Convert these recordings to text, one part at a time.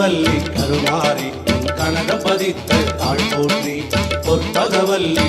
கற்பகவல்லி கருமாரி உன் கனகம் பதித்த தாழ் போற்றி பொற்பகவல்லி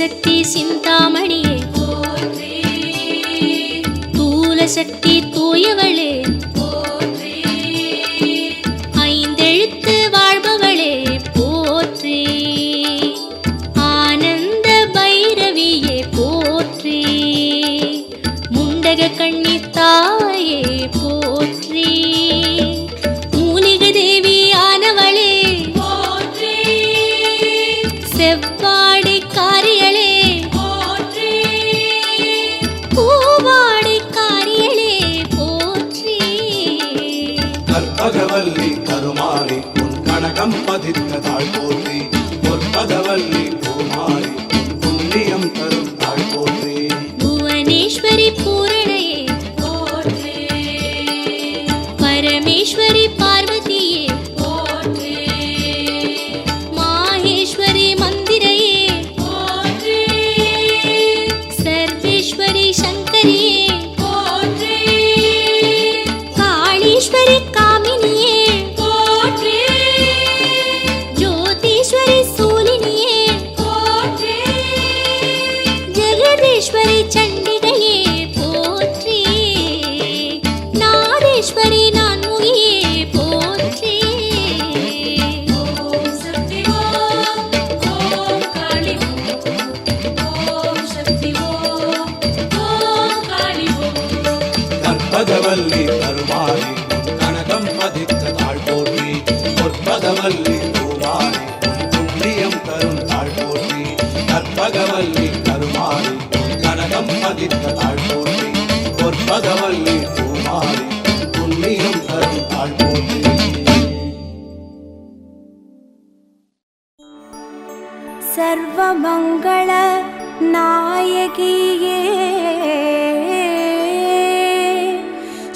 சக்தி சிந்தாமணியே. தூல சக்தி தூயவளே. ஐந்தெழுத்து வாழ்பவளே போற்றி. ஆனந்த பைரவியே போற்றி. முண்டக கண்ணி தாயே போற்றி. தேவியானவளே. செவ்வாடு சாதித்ததால் போற்றி பொற்பதவல்லி. ईश्वरी चंडी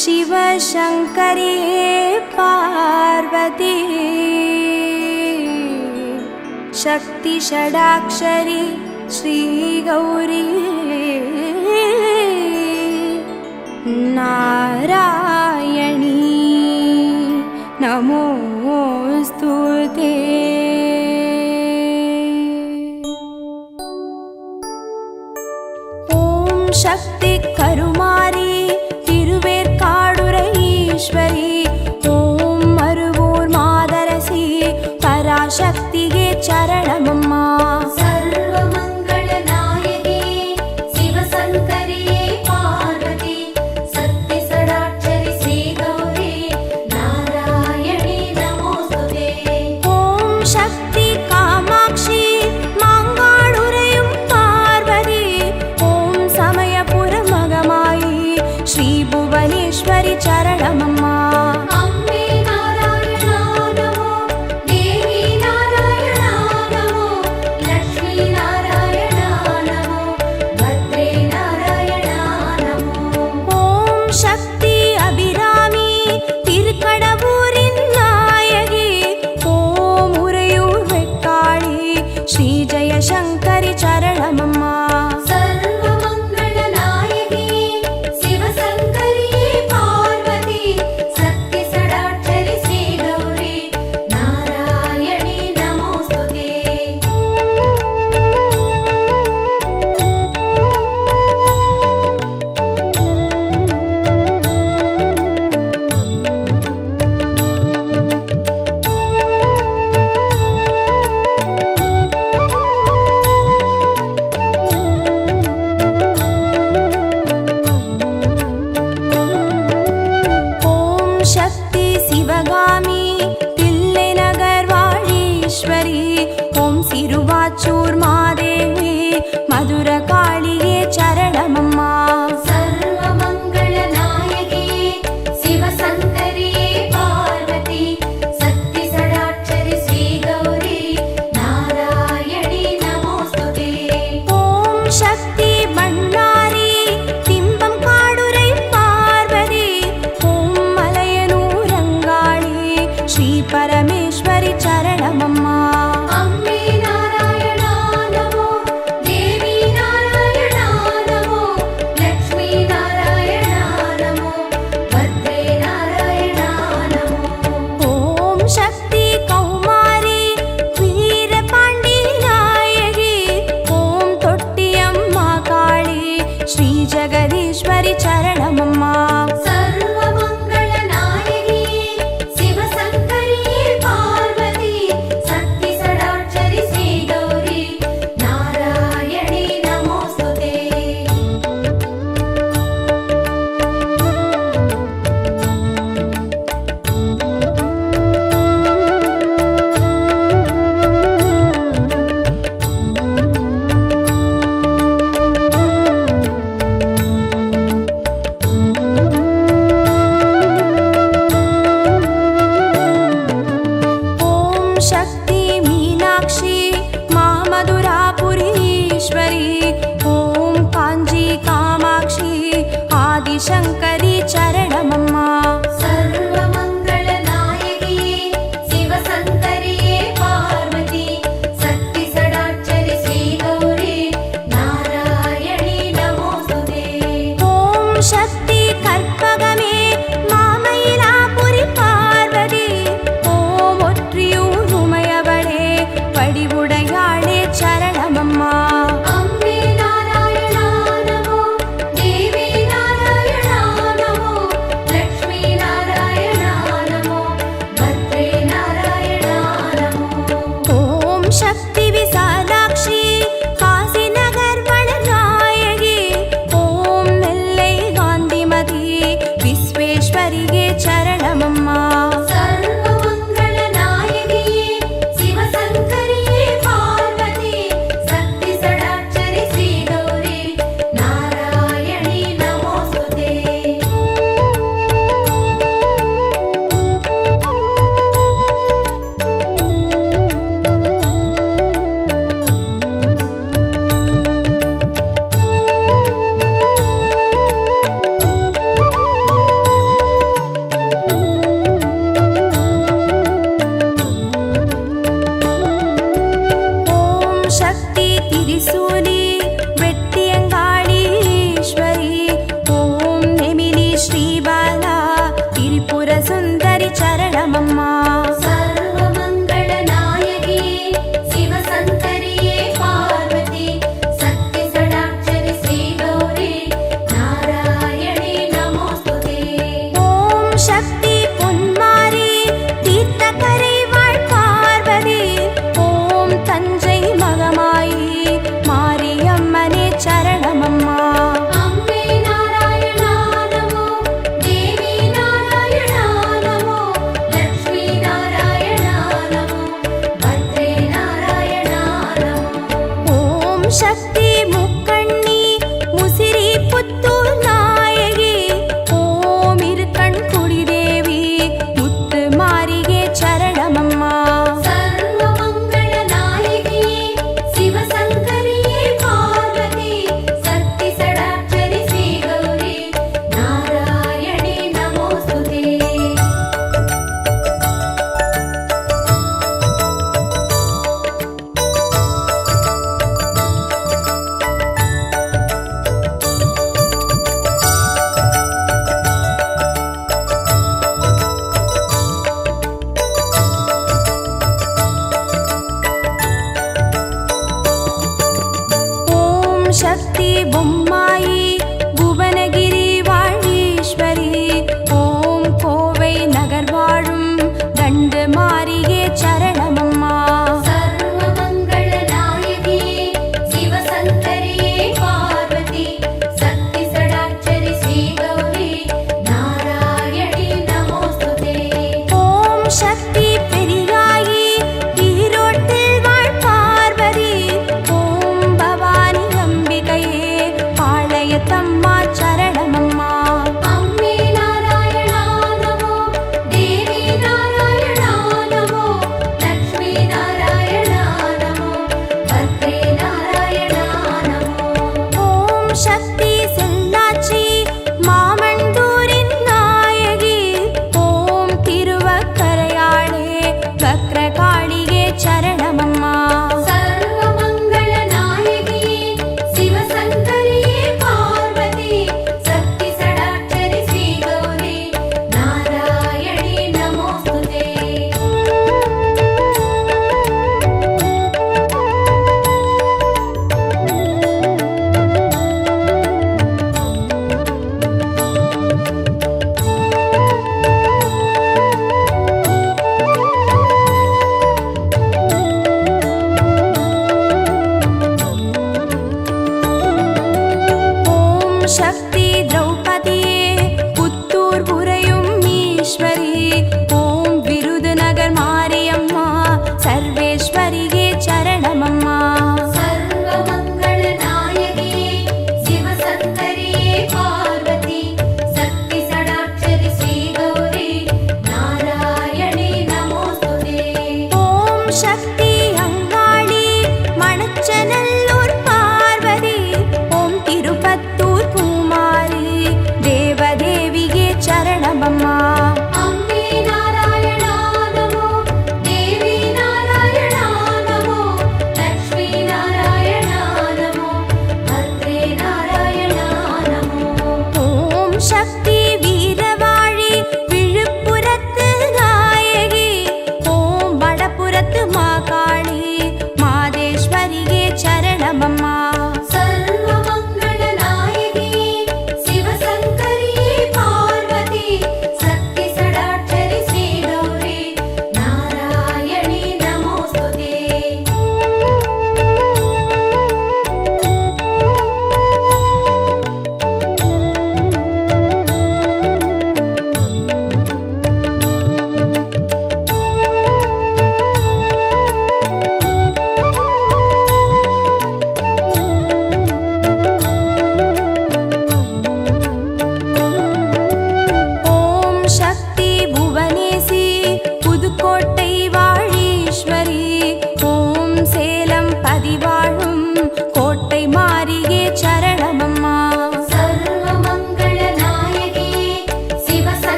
शिवशङ्करि पार्वती। शक्तिषडाक्षरी श्रीगौरी। नारायणी नमो ते। சரணமம்மா. சக்தி